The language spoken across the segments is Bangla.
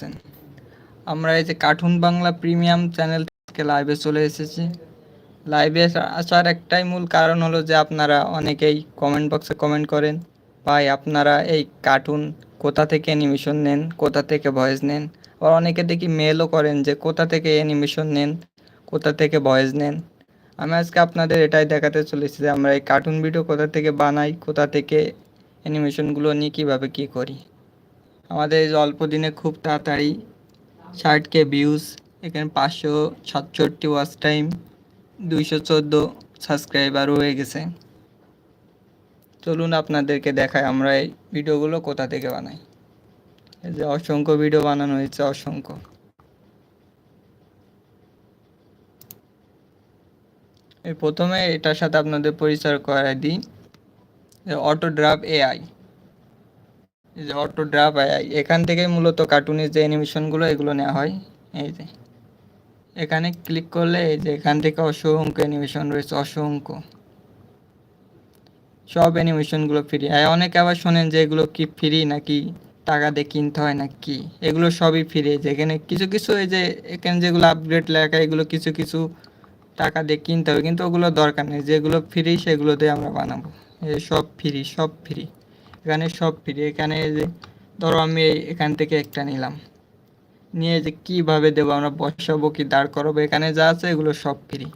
আছেন আমরা এই যে কার্টুন বাংলা প্রিমিয়াম চ্যানেল থেকে লাইভে চলে এসেছি। লাইভে আসার একটাই মূল কারণ হলো যে আপনারা অনেকেই কমেন্ট বক্সে কমেন্ট করেন, ভাই আপনারা এই কার্টুন কোথা থেকে অ্যানিমেশন নেন, কোথা থেকে ভয়েস নেন? আবার অনেকে দেখি মেলও করেন যে কোথা থেকে অ্যানিমেশন নেন, কোথা থেকে ভয়েস নেন? আমি আজকে আপনাদের এটাই দেখাতে চলেছি যে আমরা এই কার্টুন ভিডিও কোথা থেকে বানাই, কোথা থেকে অ্যানিমেশনগুলো নিয়ে কীভাবে কী করি। আমাদের অল্প দিনে খুব তাড়াতাড়ি ষাট কে ভিউজ এখানে পাঁচশো সাতষট্টি ওয়াচ টাইম দুইশো চোদ্দ সাবস্ক্রাইবার হয়ে গেছে। চলুন আপনাদেরকে দেখাই আমরা এই ভিডিওগুলো কোথা থেকে বানাই। এই যে অসংখ্য ভিডিও বানানো হয়েছে, অসংখ্য। এই প্রথমে এটার সাথে আপনাদের পরিচয় করাই দিই অটো ড্রাফ এআই যে অটো ড্রাফ এআই এখান থেকে মূলত কার্টুনের যে অ্যানিমেশনগুলো এগুলো নেওয়া হয়। এই যে। এখানে ক্লিক করলে এই যে এখান থেকে অসংখ্য অ্যানিমেশন রয়েছে, অসংখ্য। সব অ্যানিমেশনগুলো ফ্রি আর অনেকে আবার শোনেন যে এগুলো কি ফ্রি নাকি টাকা দিয়ে কিনতে হয় না কি এগুলো সবই ফ্রি যেখানে কিছু কিছু এই যে এখানে যেগুলো আপগ্রেড লেখা, এগুলো কিছু কিছু টাকা দিয়ে কিনতে হবে, কিন্তু ওগুলো দরকার নেই। যেগুলো ফ্রি সেগুলো দিয়ে আমরা বানাবো। এই সব ফ্রি সব ফ্রি এখানে সব ফ্রি, এখানে যে, ধরো আমি এখান থেকে একটা নিলাম। নিয়ে যে কীভাবে দেবো, আমরা বসাবো কি, দাঁড় করাবো, এখানে যা আছে এগুলো সব ফ্রি।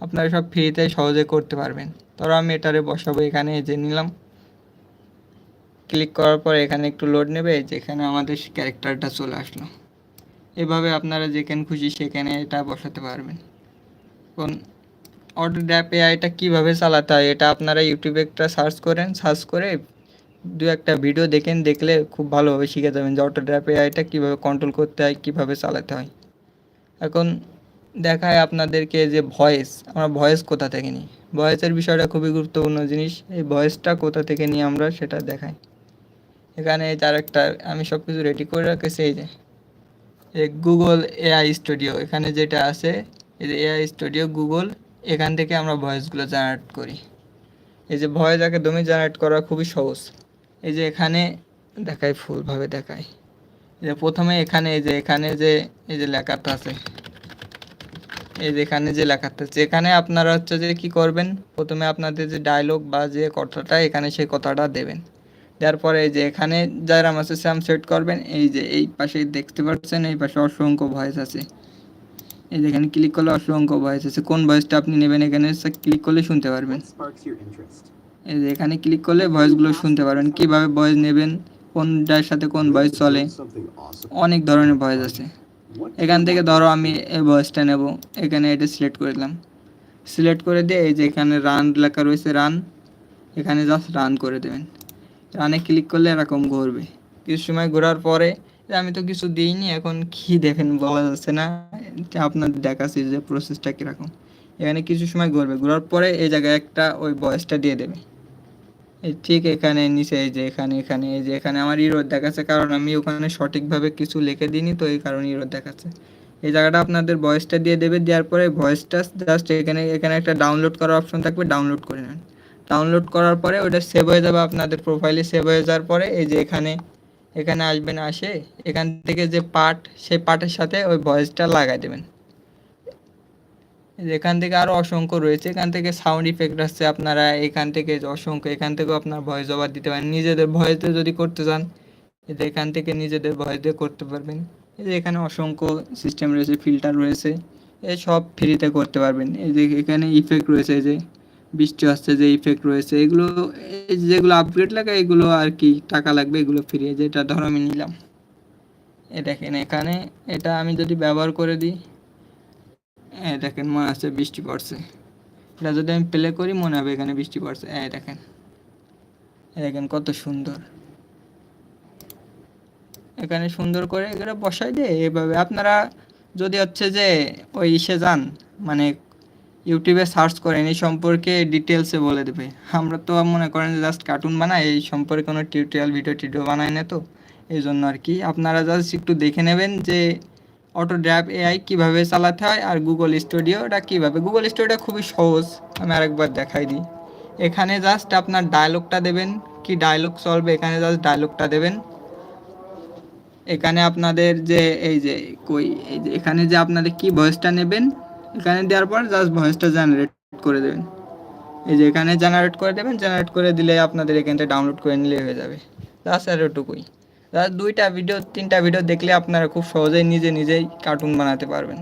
আপনারা সব ফ্রিতে সহজে করতে পারবেন। ধরো আমি এটারে বসাবো, এখানে যে নিলাম। ক্লিক করার পর এখানে একটু লোড নেবে যেখানে আমাদের ক্যারেক্টারটা চলে আসলো। এভাবে আপনারা যেখানে খুশি সেখানে এটা বসাতে পারবেন। কোন অটো ড্যাপ এআইটা কীভাবে চালাতে হয়, এটা আপনারা ইউটিউবে একটা সার্চ করেন সার্চ করে দু একটা ভিডিও দেখেন দেখলে খুব ভালোভাবে শিখে যাবেন যে অটো ড্যাপ এআইটা কীভাবে কন্ট্রোল করতে হয়, কীভাবে চালাতে হয়। এখন দেখায় আপনাদেরকে যে ভয়েস আমরা ভয়েস কোথা থেকে নিই? ভয়েসের বিষয়টা খুবই গুরুত্বপূর্ণ জিনিস, এই ভয়েসটা কোথা থেকে নিই আমরা সেটা দেখাই। এখানে যার একটা, আমি সব কিছু রেডি করে রাখেছি এই যে। গুগল এআই স্টুডিও এখানে যেটা আছে, এই যে এআই স্টুডিও গুগল এখান থেকে আমরা ভয়েসগুলো জেনারেট করি। এই যে ভয়েস একদমই জেনারেট করা খুবই সহজ। এই যে এখানে দেখাই, ফুলভাবে এই যে প্রথমে এখানে, এই যে এখানে যে, এই যে লেখাটা আছে। এই যে এখানে যে লেখাটা আছে, এখানে আপনারা হচ্ছে যে কি করবেন, প্রথমে আপনাদের যে ডায়লগ বা যে কথাটা, এখানে সেই কথাটা দেবেন। দেওয়ার পরে এই যে এখানে যারা আছে স্যাম সেট করবেন। এই যে এই পাশে দেখতে পাচ্ছেন, এই পাশে অসংখ্য ভয়েস আছে। এই যে এখানে ক্লিক করলে অসংখ্য ভয়েস আছে। কোন ভয়েসটা আপনি নেবেন এখানে ক্লিক করলে শুনতে পারবেন। যে এখানে ক্লিক করলে ভয়েসগুলো শুনতে পারবেন, কীভাবে ভয়েস নেবেন, কোনটার সাথে কোন ভয়েস চলে। অনেক ধরনের ভয়েস আছে। এখান থেকে ধরো আমি এই ভয়েসটা নেব, এখানে এটা সিলেক্ট করে দিলাম। সিলেক্ট করে দিয়ে এই যে এখানে রান লেখা রয়েছে রান এখানে জাস্ট রান করে দেবেন। রানে ক্লিক করলে এরকম ঘুরবে। কিছু সময় ঘোরার পরে আমি তো কিছু দিইনি, এখন কি দেখেন বলা যাচ্ছে না। এটা আপনাদের দেখাচ্ছি যে প্রসেসটা কীরকম। এখানে কিছু সময় ঘুরবে, ঘোরার পরে এই জায়গায় একটা ওই ভয়েসটা দিয়ে দেবে। ঠিক এখানে নিচে, এই যে এখানে এখানে, এই যে এখানে। আমার ইরোড দেখাচ্ছে, কারণ আমি ওখানে সঠিকভাবে কিছু লিখে দিইনি, তো এই কারণে ইরোড দেখাচ্ছে। এই জায়গাটা আপনাদের ভয়েসটা দিয়ে দেবে, দেওয়ার পরে ভয়েসটা জাস্ট এখানে এখানে একটা ডাউনলোড করার অপশন থাকবে ডাউনলোড করে নেন। ডাউনলোড করার পরে ওটা সেভ হয়ে যাবে আপনাদের প্রোফাইলে সেভ হয়ে যাওয়ার পরে এই যে এখানে এখানে আসবেন, আসে এখান থেকে যে পার্ট সেই পার্টের সাথে ওই ভয়েসটা লাগাই দেবেন। এখান থেকে আরও অসংখ্য রয়েছে, এখান থেকে সাউন্ড ইফেক্ট আসছে আপনারা এখান থেকে অসংখ্য, এখান থেকেও আপনার ভয়েস ওভার দিতে পারেন। নিজেদের ভয়েস যদি করতে চান যে এখান থেকে নিজেদের ভয়েস দিয়ে করতে পারবেন। এই যে এখানে অসংখ্য সিস্টেম রয়েছে ফিল্টার রয়েছে, এই সব ফ্রিতে করতে পারবেন। এই যে এখানে ইফেক্ট রয়েছে যে বৃষ্টি আসছে, যে ইফেক্ট রয়েছে, এগুলো, এই যেগুলো আপগ্রেড লাগে, এগুলো আর কি টাকা লাগবে, এগুলো ফ্রি যেটা ধরো আমি নিলাম। এ দেখেন এখানে, এটা আমি যদি ব্যবহার করে দিই এই দেখেন, মনে আছে বৃষ্টি পড়ছে। এটা যদি আমি প্লে করি, মনে হবে এখানে বৃষ্টি পড়ছে। এই দেখেন। দেখেন, কত সুন্দর। এখানে সুন্দর করে এগুলো বসাই দিয়ে এভাবে আপনারা যদি হচ্ছে যে ওই ইসে যান মানে ইউটিউবে সার্চ করেন, এই সম্পর্কে ডিটেলসে বলে দেবে। আমরা তো মনে করেন জাস্ট কার্টুন বানাই, এই সম্পর্কে কোনো টিউটোরিয়াল ভিডিও টিডিও বানাই না তো। এই জন্য আর কি, আপনারা জাস্ট একটু দেখে নেবেন যে অটো ড্র্যাপ এআই কীভাবে চালাতে হয় আর গুগল স্টুডিওটা কীভাবে? গুগল স্টুডিও খুবই সহজ, আমি আরেকবার দেখাই দিই। এখানে জাস্ট আপনার ডায়লগটা দেবেন, কি ডায়লগ চলবে? এখানে জাস্ট ডায়লগটা দেবেন। এখানে আপনাদের যে, এই যে, কই, এই যে, এখানে যে আপনাদের কি ভয়েসটা নেবেন, এখানে দেওয়ার পর জাস্ট ভয়েসটা জেনারেট করে দেবেন। এই যে, এখানে জেনারেট করে দেবেন জেনারেট করে দিলে আপনাদের এখান থেকে ডাউনলোড করে নিলে হয়ে যাবে। জাস্ট আর দুইটা ভিডিও তিনটা ভিডিও দেখলে আপনারা খুব সহজেই নিজে নিজেই কার্টুন বানাতে পারবেন।